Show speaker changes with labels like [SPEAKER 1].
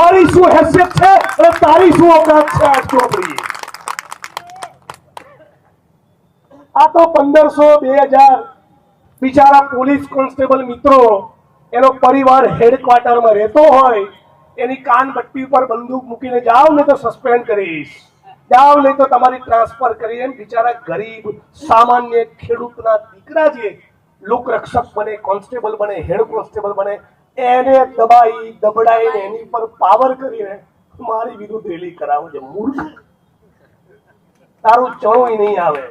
[SPEAKER 1] મારી શું હેસિયત છે અને તારી શું ઓકાત છે આઠ ચોપડી આ તો પંદરસો બે હજાર બિચારા પોલીસ કોન્સ્ટેબલ મિત્રો, એનો પરિવાર હેડક્વાર્ટરમાં રહેતો હોય, એની કાન બટ્ટી ઉપર બંદૂક મૂકીને જાઓ ને તો સસ્પેન્ડ કરીશ. જાઓ નહીં તો તમારી ટ્રાન્સફર કરી એમ બિચારા ગરીબ, સામાન્ય ખેડૂતના દીકરા જે લોકરક્ષક બને, કોન્સ્ટેબલ બને, હેડ કોન્સ્ટેબલ બને એને દબાઈ, દબડાઈને એની પર પાવર કરીને મારી વિરુદ્ધ રેલી કરાવો છે મૂર્ખ. તારું ચણોય નહીં આવે.